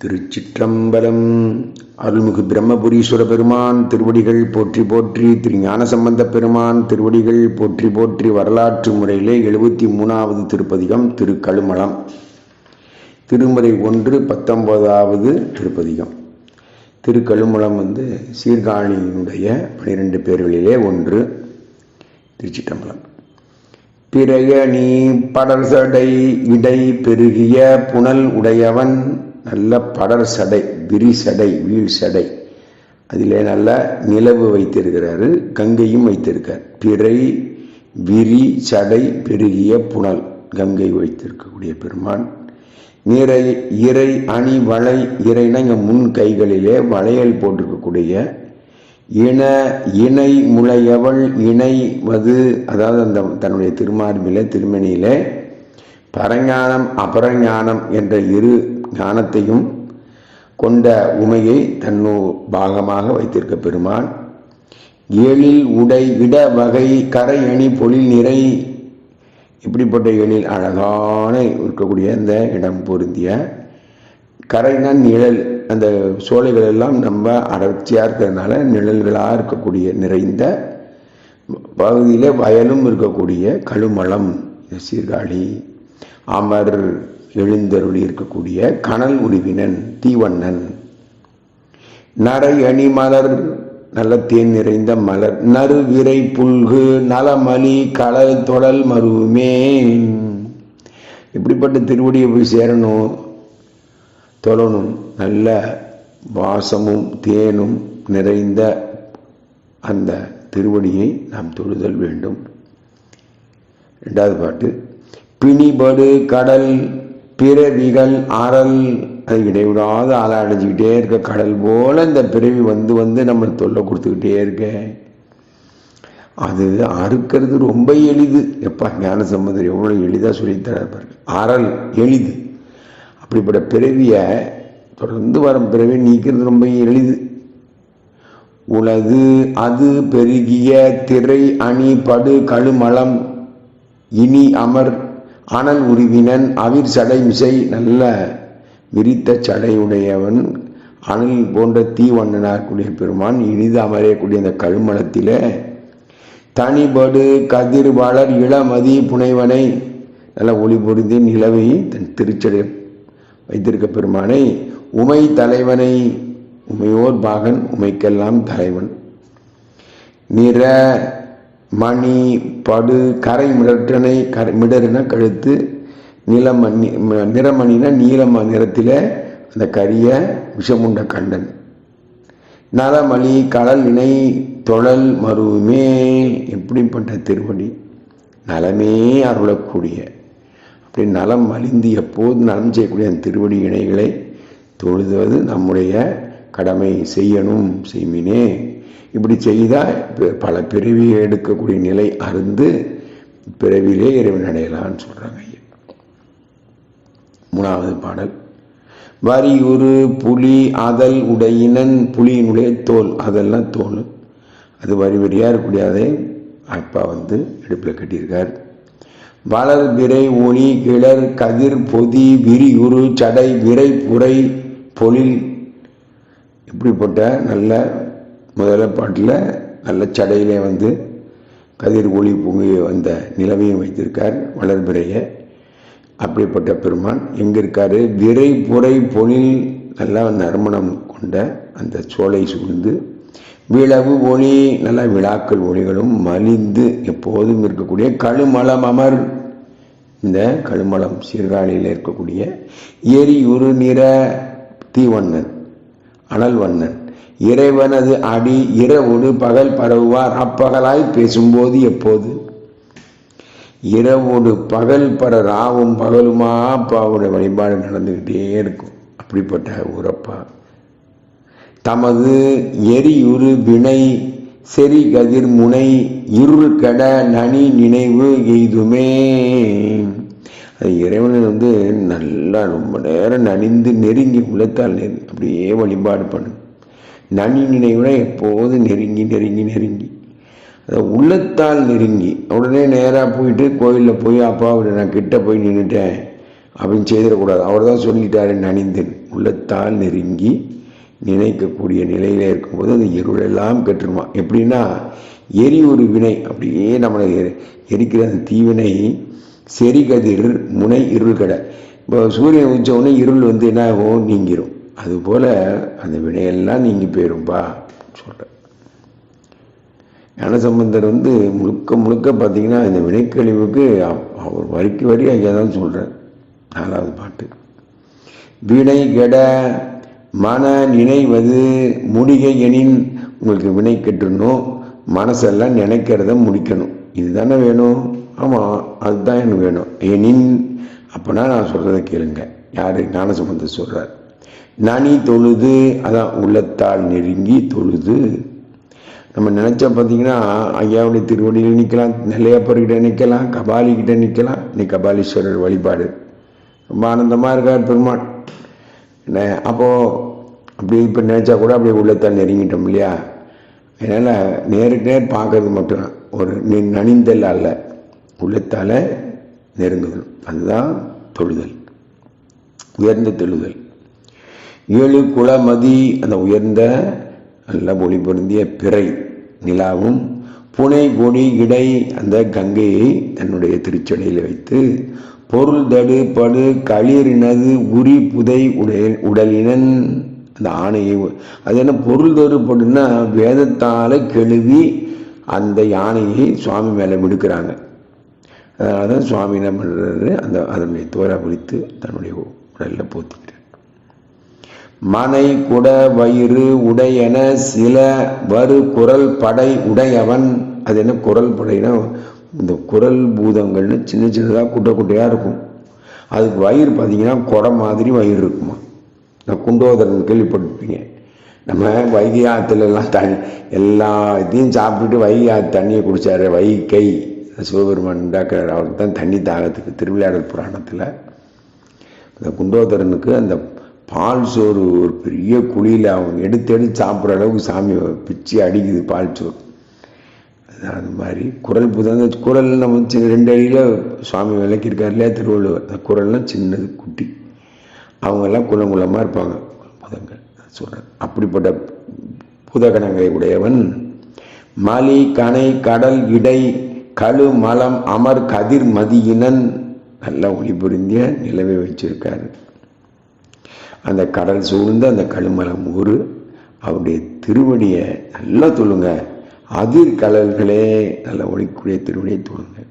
திருச்சிற்றம்பலம். அருள்மிகு பிரம்மபுரீஸ்வர பெருமான் திருவடிகள் போற்றி போற்றி திரு ஞானசம்பந்த பெருமான் திருவடிகள் போற்றி போற்றி வரலாற்று முறையிலே எழுபத்தி மூணாவது திருப்பதிகம் திருக்கழுமலம் திருமுறை ஒன்று பத்தொன்பதாவது திருப்பதிகம். திருக்கழுமலம் வந்து சீர்காழியினுடைய பனிரெண்டு பேர்களிலே ஒன்று திருச்சிற்றம்பலம். பிறைய நீ சடை இடை பெருகிய புனல் உடையவன் நல்ல படர் சடை விரி சடை வீழ் சடை. அதிலே நல்ல நிலவு வைத்திருக்கிறாரு கங்கையும் வைத்திருக்கார். பிறை விரி சடை பெருகிய புனல் கங்கை வைத்திருக்கக்கூடிய பெருமான். நிறை இறை அணி வளை இறைனா இங்கே முன் கைகளிலே வளையல் போட்டிருக்கக்கூடிய இன இணை முளையவள் இணைவது அதாவது அந்த தன்னுடைய திருமார்பில திருமணியில பரஞானம் அபரஞானம் என்ற இரு ஞானத்தையும் கொண்ட உமையை தன்னு பாகமாக வைத்திருக்க பெருமான். எழில் உடை இட வகை கரை அணி பொழில் நிறை. இப்படிப்பட்ட எழில் அழகான இருக்கக்கூடிய இந்த இடம் பொருந்திய கரைனா நிழல் அந்த சோலைகள் எல்லாம் நம்ம அடர்த்தியாக இருக்கிறதுனால நிழல்களாக இருக்கக்கூடிய நிறைந்த பகுதியில் வயலும் இருக்கக்கூடிய கழுமலம் சீர்காழி அமர் எழுந்தருளி இருக்கக்கூடிய கனல் உருவினன் தீவண்ணன். நரையணி மலர் நல்ல தேன் நிறைந்த மலர். நறு விரை புல்கு நலமலி களல் தொடல் மருவுமே இப்படிப்பட்ட திருவடியை போய் சேரணும்? தொழணும். நல்ல வாசமும் தேனும் நிறைந்த அந்த திருவடியை நாம் தொழுதல் வேண்டும். ரெண்டாவது பாட்டு பிணிபடு கடல் பிறவிகள் அறல் அது இடைவிடாத ஆளை அடைஞ்சிக்கிட்டே இருக்க கடல் போல இந்த பிறவி வந்து வந்து நம்ம தொல்லை கொடுத்துக்கிட்டே இருக்க. அது அறுக்கிறது ரொம்ப எளிது. எப்பா ஞான சம்பந்தர் எவ்வளோ எளிதாக சொல்லித்தரார் பாருங்க. அறல் எளிது. அப்படிப்பட்ட பிறவியை தொடர்ந்து வரும் பிறவியை நீக்கிறது ரொம்ப எளிது. உலது அது பெருகிய திரை அணி படு கழுமலம் இனி அமர் அனல் உருவினன் அவிர் சடை மிசை நல்ல விரித்த சடையுடையவன் அனல் போன்ற தீவண்ணனாகக்கூடிய பெருமான் இனிது அமரக்கூடிய அந்த கழுமணத்தில் தனிபடு கதிர் வளர் இளமதி புனைவனை நல்ல ஒளி பொருந்தி நிலவை தன் திருச்சடை வைத்திருக்க பெருமானை உமை தலைவனை உமையோர் பாகன் உமைக்கெல்லாம் தலைவன். நிற மணி படு கரை மிடற்றனை கரை மிடறுனா கழுத்து நிலமணி நிறமணினா நீலம நிறத்தில் அந்த கரிய விஷமுண்ட கண்டன். நலமணி கடல் இணை தொழல் மருவுமே எப்படிப்பட்ட திருவடி? நலமே அருளக்கூடிய. அப்படி நலம் அழிந்து எப்போது நலம் செய்யக்கூடிய அந்த திருவடி இணைகளை தொழுதுவது நம்முடைய கடமை. செய்யணும் செய்மினே. இப்படி செய்தால் பல பிறவியை எடுக்கக்கூடிய நிலை அருந்து பிறவிலே இறைவன் அடையலான்னு சொல்கிறாங்க ஐயா. மூணாவது பாடல். வரியுரு புலி அதல் உடையினன் புலியினுடைய தோல். அதெல்லாம் தோல். அது வரி வரியாக இருக்கக்கூடிய அதை அப்பா வந்து இடுப்பில் கட்டியிருக்கார். வளர் விரை ஒளி கிளர் கதிர் பொதி விரியுரு சடை விரை புரை பொழில். இப்படிப்பட்ட நல்ல முதல்ல பாட்டில் நல்ல சடையிலே வந்து கதிர் ஒளி பொங்கி வந்த நிலவையும் வைத்திருக்கார் வளர்பிறைய. அப்படிப்பட்ட பெருமான் எங்கே இருக்காரு? விரை புரை பொனில் நல்லா நறுமணம் கொண்ட அந்த சோலை சூழ்ந்து விளவு ஒளி நல்ல விழாக்கள் ஒளிகளும் மலிந்து எப்போதும் இருக்கக்கூடிய கழுமலம் அமர். இந்த கழுமலம் சீர்காழியில் இருக்கக்கூடிய எரியுரு நிற தீவண்ணன் அனல் வண்ணன் இறைவனது அடி இரவுடு பகல் பரவுவார். அப்பகலாய் பேசும்போது எப்போது? இரவோடு பகல் பர ராவும் பகலுமா? அப்பாவுடைய வழிபாடு நடந்துக்கிட்டே இருக்கும். அப்படிப்பட்ட உரப்பா தமது எரியுரு வினை செறி கதிர் முனை இருள் கட நனி நினைவு எய்துமே. அது இறைவன் வந்து நல்லா ரொம்ப நேரம் நனிந்து நெருங்கி உள்ளத்தால் அப்படியே வழிபாடு பண்ணும். நனி நினைவுனா எப்போதும் நெருங்கி நெருங்கி நெருங்கி. அதை உள்ளத்தால் நெருங்கி. உடனே நேராக போயிட்டு கோயிலில் போய் அப்பா அவர் நான் கிட்ட போய் நின்றுட்டேன் அப்படின்னு செய்திடக்கூடாது. அவர் தான் சொல்லிட்டாரு நனிந்தன். உள்ளத்தால் நெருங்கி நினைக்கக்கூடிய நிலையில் இருக்கும்போது அந்த இருளெல்லாம் கெட்டுருமா எப்படின்னா எரி ஒரு வினை. அப்படியே நம்மளை எரிக்கிற அந்த தீவினை செரிகதிர் முனை இருள் கடை. இப்போ சூரியன் உச்சவுடனே உடனே இருள் வந்து என்ன ஆகும்? நீங்கிரும். அதுபோல அந்த வினையெல்லாம் நீங்கி போயிரும்பா சொல்கிறேன் ஞானசம்பந்தர் வந்து முழுக்க முழுக்க பார்த்தீங்கன்னா இந்த வினைக்கழிவுக்கு அவர் வரிக்கு வரி ஐயா தான் சொல்கிறார் நாலாவது பாட்டு. வினை கெட மன நினைவது முடிகை எனின் உங்களுக்கு வினை கெட்டுணும் மனசெல்லாம் நினைக்கிறத முடிக்கணும். இதுதானே வேணும்? ஆமாம் அதுதான் எனக்கு வேணும். எனின் அப்போனா நான் சொல்கிறத கேளுங்க. யார்? ஞானசம்பந்தர் சொல்கிறார் நனி தொழுது அதான் உள்ளத்தால் நெருங்கி தொழுது. நம்ம நினச்சா பார்த்தீங்கன்னா ஐயாவுடைய திருவடியில் நிற்கலாம் நெல்லையப்பர்கிட்ட நிற்கலாம் கபாலிக்கிட்ட நிற்கலாம் நீ கபாலீஸ்வரர் வழிபாடு. ரொம்ப ஆனந்தமாக இருக்கார் பெருமாள். என்ன அப்போது அப்படி இப்போ நினச்சா கூட அப்படியே உள்ளத்தால் நெருங்கிட்டோம் இல்லையா? அதனால் நேருக்கு நேர் பார்க்கறது மட்டும் ஒரு நி- நனிந்தல் அல்ல. உள்ளத்தால் நெருங்குதல். அதுதான் தொழுதல். உயர்ந்த தொழுதல். ஏழு குளமதி அந்த உயர்ந்த நல்ல ஒளி பொருந்திய பிறை நிலாவும் புனை கொடி இடை அந்த கங்கையை தன்னுடைய திருச்சடையில் வைத்து பொருள் தடு படு களிரினது உரி புதை உடல் உடலினன் அந்த ஆணையை அது என்ன பொருள் தடு வேதத்தால் கெழுவி அந்த யானையை சுவாமி மேலே விடுக்கிறாங்க. அதனால தான் சுவாமி என்ன பண்ணுறாரு அந்த அதனுடைய தோலை பிடித்து தன்னுடைய உடலில் போத்திக்கிறார் மனை குட வயிறு உடையன சில வறு குரல் படை உடையவன். அது என்ன குரல் படைனா இந்த குரல் பூதங்கள்னு சின்ன சின்னதாக குட்டை குட்டையாக இருக்கும். அதுக்கு வயிறு பார்த்தீங்கன்னா குடம் மாதிரி வயிறு இருக்குமா? நான் குண்டோதரன் கேள்விப்பட்டிருப்பீங்க. நம்ம வைகை ஆற்றுலலாம் தண்ணி எல்லா இதையும் சாப்பிட்டுட்டு வைகை ஆற்று தண்ணியை குடித்தாரு வைகை. சிவபெருமான் டாக்டர் அவருக்கு தான் தண்ணி தாகத்துக்கு திருவிளையாடல் புராணத்தில். இந்த குண்டோதரனுக்கு அந்த பால் சோறு ஒரு பெரிய குழியில் அவங்க எடுத்து எடுத்து சாப்பிட்ற அளவுக்கு சாமி பிச்சு அடிக்குது பால் சோறு. அதான் அது மாதிரி குரல் புதன் குரல் நம்ம சின்ன ரெண்டு அடியில் சுவாமி விளக்கியிருக்கார் இல்லையா திருவள்ளுவர். அந்த குரல்லாம் சின்னது குட்டி. அவங்கெல்லாம் குலங்குலமாக இருப்பாங்க புதங்கள் சொல்கிறேன் அப்படிப்பட்ட புதகணங்களை உடையவன் மலி கனை கடல் இடை கழு மலம் அமர் கதிர் மதியினன் நல்ல ஒளி புரிந்திய நிலவை வச்சிருக்காரு. அந்த கடல் சூழ்ந்த அந்த கழுமலம் ஊர் அவருடைய திருவடியை நல்லா தொழுங்க. அதிர் கடல்களே நல்ல ஒளிக்கூடிய திருவடியை தொழுங்க.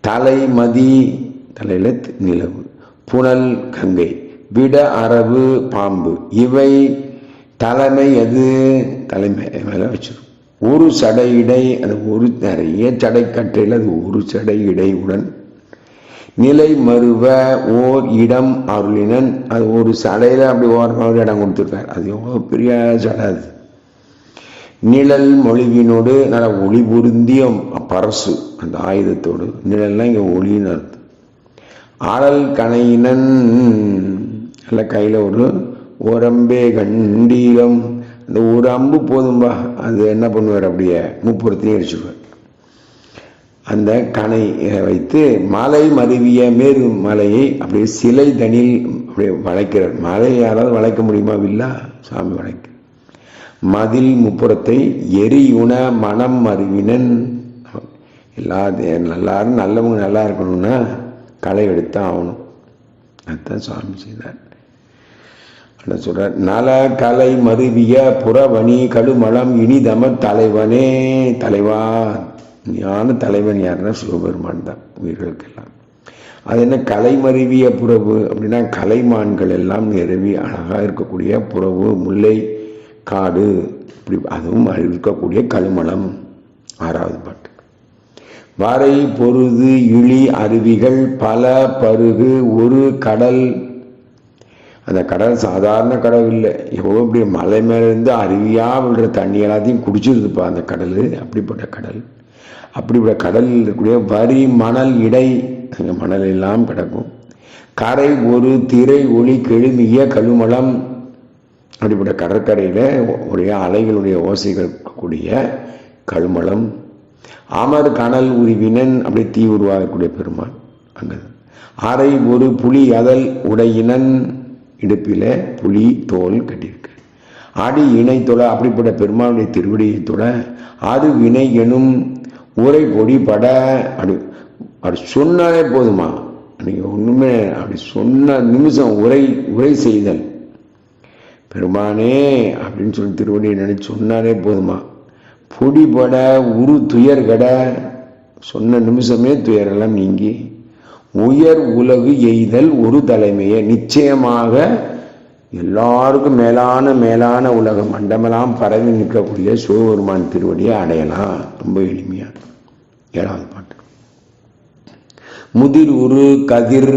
தலை மதி தலையில நிலவு. புனல் கங்கை. விட அரவு பாம்பு. இவை தலைமை எது? தலைமை மேலே வச்சிடும் ஒரு சடை இடை அது ஒரு நிறைய சடை கட்டையில் அது ஒரு சடை இடையுடன் நிலை மறுவ ஓர் இடம் அருளினன். அது ஒரு சடையில் அப்படி ஓரமாக ஒரு இடம் கொடுத்துருக்காரு. அது எவ்வளோ பெரிய சடை அது. நிழல் மொழிவினோடு நல்ல ஒளி பொருந்தியம் பரசு அந்த ஆயுதத்தோடு. நிழல்லாம் இங்கே ஒளின்னு அர்த்தம். ஆடல் கணையினன் நல்ல கையில் ஒரு ஓரம்பே கண்டீரம் அந்த ஒரு அம்பு போதும்பா. அது என்ன பண்ணுவார் அப்படியே? முப்புறத்தையும் அடிச்சுடுவார் அந்த கனை வைத்து மலை மருவிய மேரு மலையை அப்படியே சிலை தனியில் அப்படியே வளைக்கிறார் மலையை யாராவது வளைக்க முடியுமா? இல்லா சாமி வளைக்க. மதில் முப்புறத்தை எரியுண மனம் மருவினன். எல்லா எல்லாரும் நல்லவங்க நல்லா இருக்கணும்னா களை எடுத்தான் ஆகணும். அதுதான் சுவாமி செய்தார். என்ன சொல்கிறார் நல கலை மருவிய புறவணி கடுமலம் இனிதம தலைவனே தலைவா ஞான தலைவன் யாருன்னா சிவபெருமான் தான் உயிர்களுக்கெல்லாம். அது என்ன கலைமருவிய புறவு அப்படின்னா கலைமான்கள் எல்லாம் நிறவி அழகாக இருக்கக்கூடிய புறவு முல்லை காடு இப்படி அதுவும் இருக்கக்கூடிய கழுமலம் ஆறாவது பாட்டு. வரை பொருது இழி அருவிகள் பல பருகு ஒரு கடல். அந்த கடல் சாதாரண கடல் இல்லை. எவ்வளோ இப்படி மலை மேலேருந்து அருவியாக விடுற தண்ணி எல்லாத்தையும் குடிச்சிருதுப்பா அந்த கடல் அப்படிப்பட்ட கடல். அப்படிப்பட்ட கடலில் இருக்கக்கூடிய வரி மணல் இடை அங்கே மணல் எல்லாம் கிடக்கும். கரை ஒரு திரை ஒளி கெழுமிய கழுமலம் அப்படிப்பட்ட கடற்கரையில் உடைய அலைகளுடைய ஓசைகள் கூடிய கழுமலம். அமர் கனல் உருவினன் அப்படி தீ உருவாகக்கூடிய பெருமான் அங்கே. அரை ஒரு புலி அதல் உடையினன் இடுப்பில் புலி தோல் கட்டியிருக்கு. அடி இணை தொட அப்படிப்பட்ட பெருமானுடைய திருவடியை தொட அது வினை எனும் உரை பொடி பட அப்படி அப்படி சொன்னாலே போதுமா? நீங்கள் ஒன்றுமே அப்படி சொன்ன நிமிஷம் உரை உரை செய்தல். பெருமானே அப்படின்னு சொல்லி திருவடியை நினைச்சு சொன்னாலே போதுமா? பொடிபட உரு துயர் கட சொன்ன நிமிஷமே துயரெல்லாம் நீங்கி உயர் உலகு எய்தல் ஒரு தலைமையை. நிச்சயமாக எல்லாருக்கும் மேலான மேலான உலகம். மண்டமெல்லாம் பரவி நிற்கக்கூடிய சிவபெருமான் திருவடியை அடையலாம். ரொம்ப எளிமையாக ஏழாவது பாட்டு. முதிர் உரு கதிர்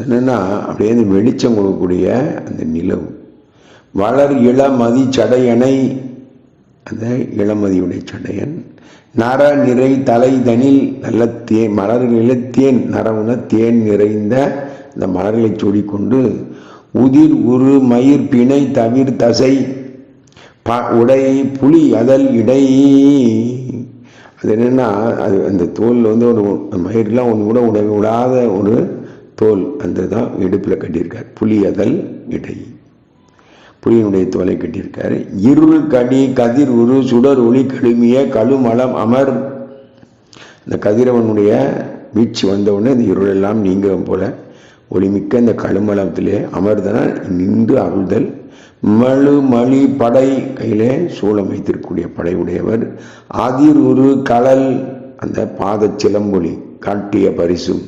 என்னென்னா அப்படியே அந்த வெளிச்சம் கொடுக்கக்கூடிய அந்த நிலவு. வளர் இளமதி சடையனை அந்த இளமதியுடைய சடையன். நர நிறை தலை தனில் நல்ல தேன் மலர்களில தேன் நரவுன தேன் நிறைந்த இந்த மலர்களை சூடிக்கொண்டு உதிர் உரு மயிர் பிணை தவிர் தசை ப உடை புலி அதல் இடை. அது என்னென்னா அது அந்த தோல் வந்து ஒரு மயிரெலாம் ஒன்று கூட உட விடாத ஒரு தோல். அந்த தான் இடுப்பில் கட்டியிருக்கார். புலி அதல் இடை. புலியினுடைய தோலை கட்டியிருக்காரு. இருள் கடி கதிர் உரு சுடர் ஒளி கடுமிய கழுமலம் அமர். இந்த கதிரவனுடைய வீச்சு வந்தவுடனே இந்த இருளெல்லாம் நீங்கும் போல ஒளிமிக்க இந்த கழுமலத்திலே அமர்தனால் நின்று அருள்தல். மழு மலி படை கையிலே சூளம் வைத்திருக்கக்கூடிய படை உடையவர் அதிர் உரு கடல் அந்த பாத சிலம்பொலி காட்டிய பரிசும்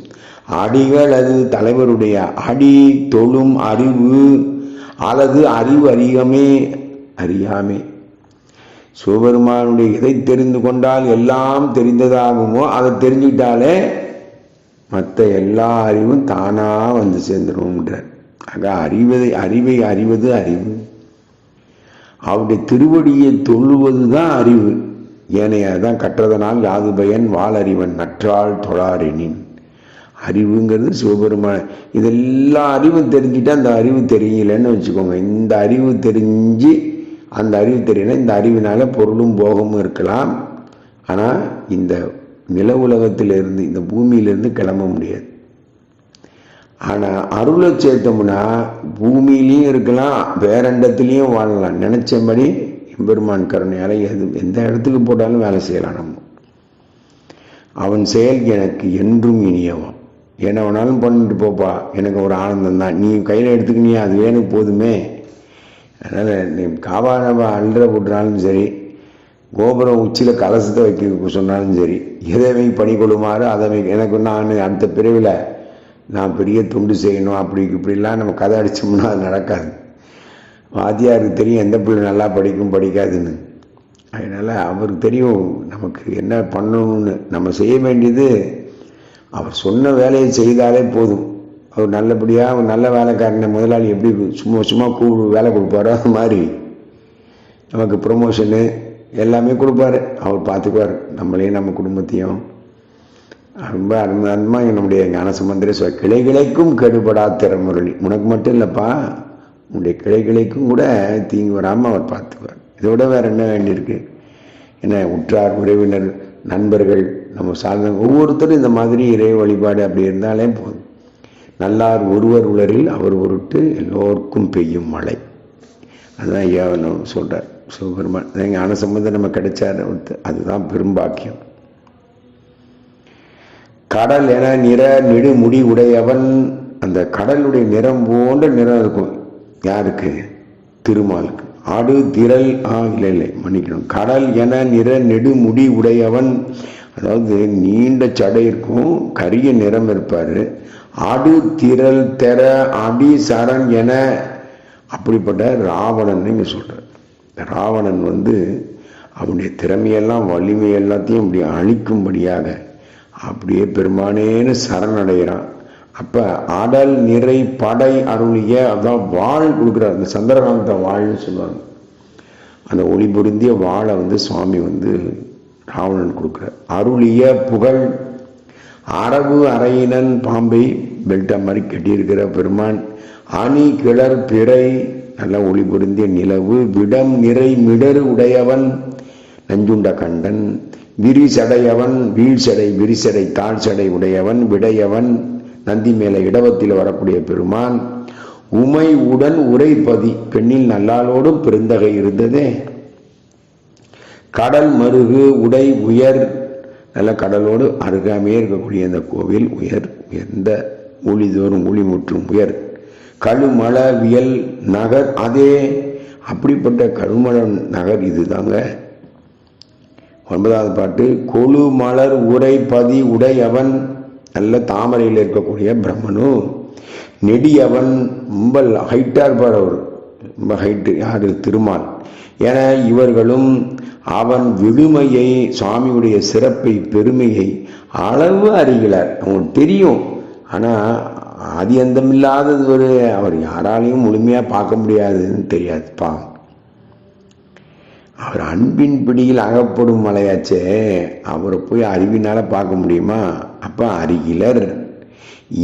அடிகள் அது தலைவருடைய அடி தொழும் அறிவு. அல்லது அறிவு அறியாமே அறியாமே. சிவபெருமானுடைய இதை தெரிந்து கொண்டால் எல்லாம் தெரிந்ததாகுமோ? அதை தெரிஞ்சுக்கிட்டாலே மற்ற எல்லா அறிவும் தானாக வந்து சேர்ந்துரும்ன்றார். ஆக அறிவதை அறிவை அறிவது அறிவு. அவருடைய திருவடியை தொழுவது தான் அறிவு. ஏனைய தான் கற்றதனால் யாது பயன் வாழறிவன் நற்றால் தொழாரெனின். அறிவுங்கிறது சிவபெருமான. இதெல்லாம் அறிவும் தெரிஞ்சுட்டு அந்த அறிவு தெரியலன்னு வச்சுக்கோங்க. இந்த அறிவு தெரிஞ்சு அந்த அறிவு தெரியல இந்த அறிவினால பொருளும் போகமும் இருக்கலாம். ஆனால் இந்த நில உலகத்திலிருந்து இந்த பூமியிலிருந்து கிளம்ப முடியாது. ஆனால் அருளை சேர்த்தோம்னா பூமியிலையும் இருக்கலாம் வேறண்டத்துலேயும் வாழலாம். நினைச்சபடி எம்பெருமான் கருணையால் எது எந்த இடத்துக்கு போட்டாலும் வேலை செய்யலாம் நம்ம. அவன் செயல் எனக்கு என்றும் இனியவன் என்ன வேணாலும் பண்ணிட்டு போப்பா எனக்கு ஒரு ஆனந்தம் தான் நீ கையில் எடுத்துக்கினியா அது வேணும் போதுமே. அதனால் நீ காவாரவா அல்ற போட்டுனாலும் சரி கோபுரம் உச்சியில் கலசத்தை வைக்க சொன்னாலும் சரி எதைமை பணி கொள்ளுமாறு அதை எனக்கு நான் அந்த பிரிவில் நான் பெரிய துண்டு செய்யணும் அப்படி இப்படிலாம் நம்ம கதை அடித்தோம்னா அது நடக்காது. வாத்தியாருக்கு தெரியும் எந்த பிள்ளை நல்லா படிக்கும் படிக்காதுன்னு. அதனால் அவருக்கு தெரியும் நமக்கு என்ன பண்ணணும்னு. நம்ம செய்ய வேண்டியது அவர் சொன்ன வேலையை செய்தாலே போதும். அவர் நல்லபடியாக அவர் நல்ல வேலைக்காரனை முதலாளி எப்படி சும்மா சும்மா கூ வேலை கொடுப்பாரோ அது மாதிரி. நமக்கு ப்ரொமோஷனு எல்லாமே கொடுப்பாரு. அவர் பார்த்துக்குவார் நம்மளையும் நம்ம குடும்பத்தையும். ரொம்ப அருமை அருமையாக நம்முடைய ஞான சம்பந்தரே சொல்ல கிளைகிளைக்கும் கெடுபடா திறமுரளி உனக்கு மட்டும் இல்லைப்பா. உன்னுடைய கிளைகிளைக்கும் கூட தீங்கு வராமல் அவர் பார்த்துக்குவார் இதோட வேற என்ன வேண்டியிருக்கு? என்ன உற்றார் உறவினர் நண்பர்கள் நம்ம சார்ந்த ஒவ்வொருத்தரும் இந்த மாதிரி இறை வழிபாடு அப்படி இருந்தாலே போதும். நல்லார் ஒருவர் உலரில் அவர் உருட்டு எல்லோருக்கும் பெய்யும் மழை. அதுதான் ஏவனும் சொல்கிறார் சிவபெருமான். ஞான சம்பந்தம் நம்ம கிடைச்சார் அதுதான் பெரும்பாக்கியம். கடல் என நிற நெடு முடி உடையவன் அந்த கடலுடைய நிறம் போன்ற நிறம் இருக்கும். யாருக்கு? திருமாலுக்கு. ஆடு திரள் ஆ இல்லை இல்லை மன்னிக்கணும். கடல் என நிற நெடு முடி உடையவன் அதாவது நீண்ட சடை இருக்கும் கரிய நிறம் இருப்பார். ஆடு திரள் தெர அடி சரண் என அப்படிப்பட்ட ராவணன் நீங்கள் சொல்கிறார் ராவணன் வந்து அவனுடைய திறமையெல்லாம் வலிமை எல்லாத்தையும் அப்படி அழிக்கும்படியாக அப்படியே பெருமானேன்னு சரணடைகிறான். அப்போ அடல் நிறை படை அருளிய அதான் வாழ் கொடுக்குறார். அந்த சந்திரகாந்த வாழ்னு சொல்லுவாங்க. அந்த ஒளி பொருந்திய வாழை வந்து சுவாமி வந்து ராவணன் கொடுக்குறார். அருளிய புகழ் அரபு அறையினன் பாம்பை பெல்ட்டா மாதிரி கட்டியிருக்கிற பெருமான் அணி கிளர் பிறை நல்ல ஒளி பொருந்திய நிலவு விடம் நிறை மிடரு உடையவன் நஞ்சுண்ட கண்டன் விரிசடையவன் வீழ்சடை விரிசடை தாழ்சடை உடையவன் விடையவன் நந்தி மேல இடவத்தில் வரக்கூடிய பெருமான் உமை உடன் உரைப்பதி பெண்ணில் நல்லாளோடும் பெருந்தகை இருந்ததே. கடல் மருகு உடை உயர் நல்ல கடலோடு அருகாமையே இருக்கக்கூடிய அந்த கோவில் உயர் உயர்ந்த ஊழிதோறும் ஊழி முற்றும் உயர். கழுமளவியல் நகர் அதே அப்படிப்பட்ட கழுமல நகர் இதுதாங்க. ஒன்பதாவது பாட்டு கொழு மலர் உரை பதி உடையவன் நல்ல தாமரையில் இருக்கக்கூடிய பிரம்மனு. நெடியவன் ரொம்ப ஹைட்டாக இருப்பார் அவர். ரொம்ப ஹைட்டு யார்? திருமால். என இவர்களும் அவன் விழுமையை சுவாமியுடைய சிறப்பை பெருமையை அளவு அறிகிறார். அவங்களுக்கு தெரியும். ஆனால் ஆதி அந்தமில்லாதது ஒரு அவர் யாராலையும் முழுமையாக பார்க்க முடியாதுன்னு தெரியாது பாவம். அவர் அன்பின் பிடியில் அகப்படும் மலையாச்சே அவரை போய் அறிவினால் பார்க்க முடியுமா? அப்போ அருகிலர்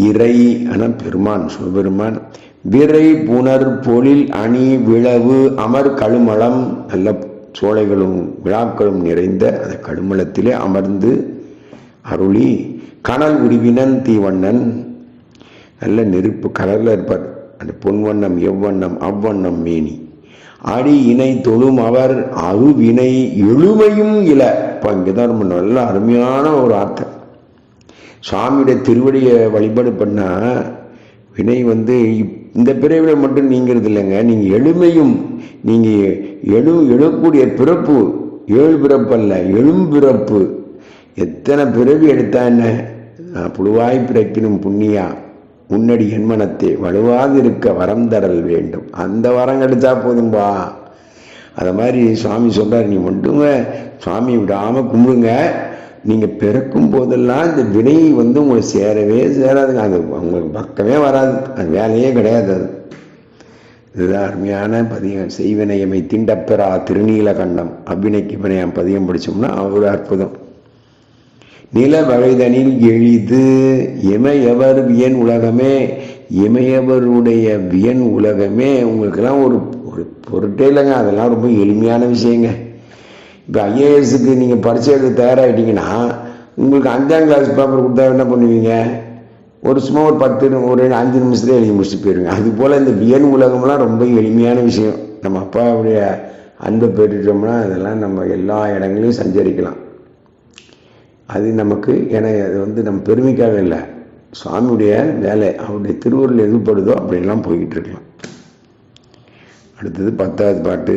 இறை ஆனால் பெருமான் சிவபெருமான் விரை புனர் பொழில் அணி விளவு அமர் கழுமலம் நல்ல சோலைகளும் விழாக்களும் நிறைந்த அந்த கழுமலத்திலே அமர்ந்து அருளி கனல் உருவினன் தீவண்ணன் நல்ல நெருப்பு கலரில் இருப்பார். அந்த பொன்வண்ணம் எவ்வண்ணம் அவ்வண்ணம் மேனி. அடி இணை தொழும் அவர் அருவினை எழுமையும் இல. இப்போ இங்கே தான் ரொம்ப நல்ல அருமையான ஒரு அர்த்தம் சுவாமியுடைய திருவடியை வழிபாடு பண்ணால் வினை வந்து இந்த பிறவியில் மட்டும் நீங்கிறது இல்லைங்க. நீங்கள் எளிமையும் நீங்கள் எழு எழக்கூடிய பிறப்பு ஏழு பிறப்பு அல்ல எழும் பிறப்பு. எத்தனை பிறவி எடுத்தா என்ன? புழுவாய் பிறப்பினும் புண்ணியா? உன்னடி வலுவாக இருக்க வரம் தரல் வேண்டும். அந்த வரம் கிடைச்சா போதும்பா. அதை மாதிரி சுவாமி சொல்றார் நீ மட்டுங்க சுவாமி விடாம கும்பிடுங்க. நீங்க பிறக்கும் போதெல்லாம் இந்த வினை வந்து உங்களை சேரவே சேராதுங்க. அது உங்களுக்கு பக்கமே வராது. அது வேலையே கிடையாது அது. இதுதான் அருமையான பதியம் செய்வினையமை திண்டப்பெறா திருநீலகண்டம். அவ்வினைக்கு வினையம் பதியம் படித்தோம்னா ஒரு அற்புதம். நிலவழைதனில் எளிது. இமையவர் வியன் உலகமே இமையவருடைய வியன் உலகமே. உங்களுக்கெல்லாம் ஒரு ஒரு பொருட்டே இல்லைங்க. அதெல்லாம் ரொம்ப எளிமையான விஷயங்க. இப்போ ஐஏஎஸ்க்கு நீங்கள் பரிச்சை எழுத தயாராகிட்டீங்கன்னா உங்களுக்கு அஞ்சாம் கிளாஸ் பேப்பர் கொடுத்தா என்ன பண்ணுவீங்க? ஒரு சும்மா ஒரு பத்து ஒரு அஞ்சு நிமிஷத்துல எழுதி முடிச்சுட்டு போயிருங்க. அது போல் இந்த வியன் உலகம்லாம் ரொம்ப எளிமையான விஷயம். நம்ம அப்பாவுடைய அன்பை பெற்றுட்டோம்னா அதெல்லாம் நம்ம எல்லா இடங்களையும் சஞ்சரிக்கலாம். அது நமக்கு ஏன்னா அது வந்து நம்ம பெருமைக்காக இல்லை. சுவாமியுடைய வேலை அவருடைய திருவருள் எதுப்படுதோ அப்படின்லாம் போய்கிட்டு இருக்கலாம். அடுத்தது பத்தாவது பாட்டு.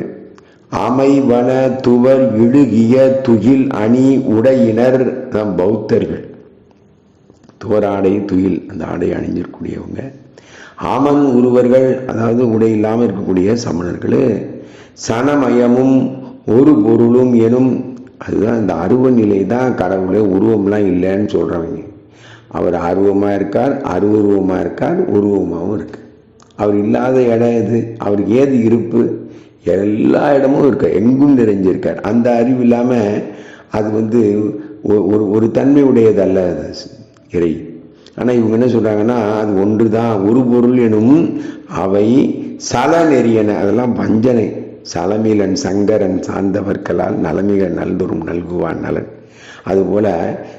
ஆமை வன துவர் இழுகிய துகில் அணி உடையினர் நம் பௌத்தர்கள். ஆடை துயில் அந்த ஆடை அணிஞ்சிருக்கக்கூடியவங்க. ஆமன் உருவர்கள் அதாவது உடை இல்லாமல் இருக்கக்கூடிய சமணர்கள் சனமயமும் ஒரு பொருளும் எனும் அதுதான் இந்த அருவ நிலை தான் கடவுளே உருவம்லாம் இல்லைன்னு சொல்கிறவங்க அவர் அருவமாக இருக்கார் அருவுருவமாக இருக்கார் உருவமாகவும் இருக்கு. அவர் இல்லாத இடம் எது? அவருக்கு ஏது இருப்பு? எல்லா இடமும் இருக்க. எங்கும் நிறைஞ்சிருக்கார். அந்த அறிவு இல்லாமல் அது வந்து ஒ- ஒரு ஒரு தன்மை உடையதல்ல அது. இறை. ஆனால் இவங்க என்ன சொல்கிறாங்கன்னா அது ஒன்று தான் ஒரு பொருள் எனும் அவை சல நெறியன அதெல்லாம் வஞ்சனை சலமீலன் சங்கரன் சார்ந்தவர்களால் நலமிகள் நல்தொரும் நல்குவான் நலன். அதுபோல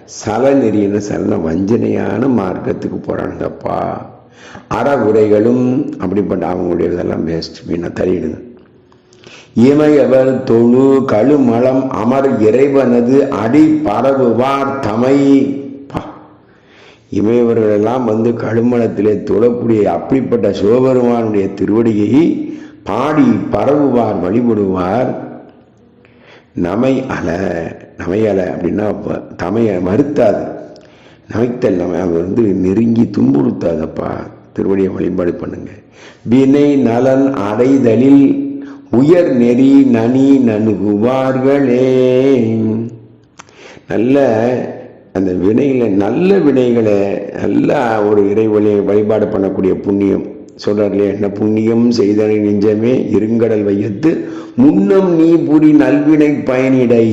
சல நெறியன சலன வஞ்சனையான மார்க்கத்துக்கு போகிறானுங்கப்பா அறகுறைகளும் அப்படிப்பட்ட அவங்களுடைய இதெல்லாம் வேஸ்ட் வீணா தள்ளிடுங்க இமையவர் தொழு கழுமலம் அமர் இறைவனது அடி பரவுவார் தமை. இமையவர்களெல்லாம் இமையவர்கள் எல்லாம் வந்து கழுமலத்திலே தொழக்கூடிய அப்படிப்பட்ட சிவபெருமானுடைய திருவடியை பாடி பரவுவார் வழிபடுவார். நமை அல நமையல அப்படின்னா தமைய மறுத்தாது. நமைத்தல் நம்ம வந்து நெருங்கி துன்புறுத்தாதப்பா. திருவடியை வழிபாடு பண்ணுங்க. வினை நலன் அடைதலில் உயர் நெறி நனி நணுகுவார்களே. நல்ல அந்த வினைகளை நல்ல வினைகளை நல்ல ஒரு இறை வழிபாடு பண்ணக்கூடிய புண்ணியம் சொல்கிறார்களே என்ன புண்ணியம் செய்தனை நெஞ்சமே இருங்கடல் வையத்து முன்னம் நீ புரி நல்வினை பயனிடை.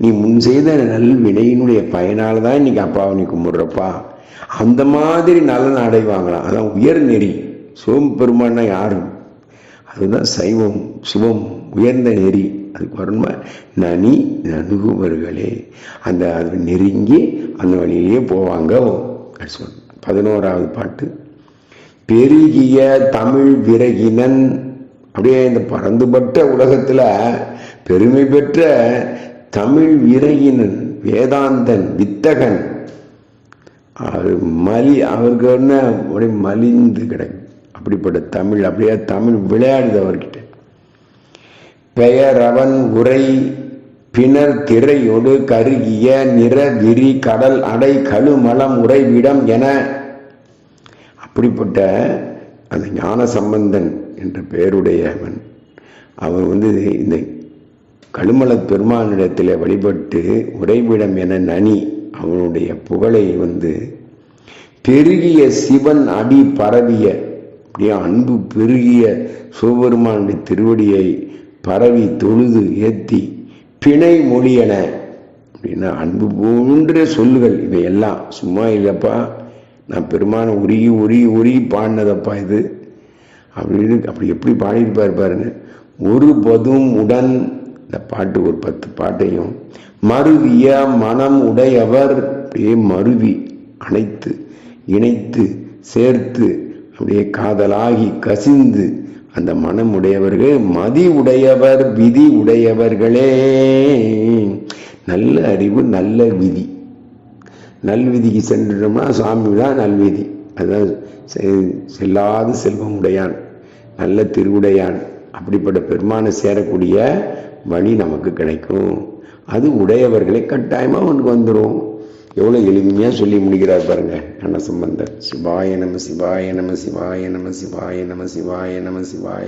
நீ முன் செய்த நல்வினையினுடைய பயனால தான் இன்னைக்கு அப்பாவை நீ கும்பிடுறப்பா. அந்த மாதிரி நலன் அடைவாங்களாம் அதான் உயர் நெறி. சிவம் பெருமானா யாரும் அதுதான் சைவம் சிவம் உயர்ந்த நெறி. அதுக்கு வரணுமா நனி நணுகுவர்களே அந்த அது நெருங்கி அந்த வழியிலேயே போவாங்க. அப்படி சொல்லணும் பதினோராவது பாட்டு. பெருகிய தமிழ் விரகினன். அப்படியே இந்த பறந்துபட்ட உலகத்துல பெருமை பெற்ற தமிழ் விரகினன் வேதாந்தன் வித்தகன். அவர் மலி அவருக்கு என்ன அப்படியே மலிந்து கிடக்கு. அப்படிப்பட்ட தமிழ் அப்படியே தமிழ் விளையாடுது அவர்கிட்ட. பெயர் அவன் உரை பிணர் திரையொடு கருகிய நிற விரி கடல் அடை கழுமலம் உறைவிடம் என அப்படிப்பட்ட அந்த ஞான சம்பந்தன் என்ற பெயருடையவன் அவன் வந்து இந்த கழுமல பெருமானிடத்தில் வழிபட்டு உறைவிடம் என நனி அவனுடைய புகழை வந்து பெருகிய சிவன் அடி பரவிய அப்படியே அன்பு பெருகிய சிவபெருமானுடைய திருவடியை பரவி தொழுது ஏத்தி பிணை மொழியன அப்படின்னா அன்பு போன்ற சொல்லுகள் இவையெல்லாம். சும்மா இல்லைப்பா நான் பெருமானை உருகி உருகி உருகி பாடினதப்பா இது. அப்படின்னு அப்படி எப்படி பாடியிருப்பார் பாருங்க. ஒரு பதும் உடன் இந்த பாட்டு ஒரு பத்து பாட்டையும் மருவிய மனம் உடையவர் அப்படியே மருவி அணைத்து இணைத்து சேர்த்து அப்படியே காதலாகி கசிந்து அந்த மனம் உடையவர்கள் மதி உடையவர் விதி உடையவர்களே. நல்ல அறிவு நல்ல விதி. நல்விதிக்கு சென்றுட்டோம்னா சுவாமி தான் நல்விதி. அதுதான் செ- செல்லாத செல்வம் உடையான் நல்ல திருவுடையான். அப்படிப்பட்ட பெருமானை சேரக்கூடிய வழி நமக்கு கிடைக்கும். அது உடையவர்களை கட்டாயமாக அவனுக்கு வந்துடும் எவ்வளோ எளிமையாக சொல்லி முடிக்கிறார் பாருங்க. ஞான சம்பந்தர். சிவாய நம சிவாய நம சிவாய நம சிவாய நம சிவாய நம சிவாய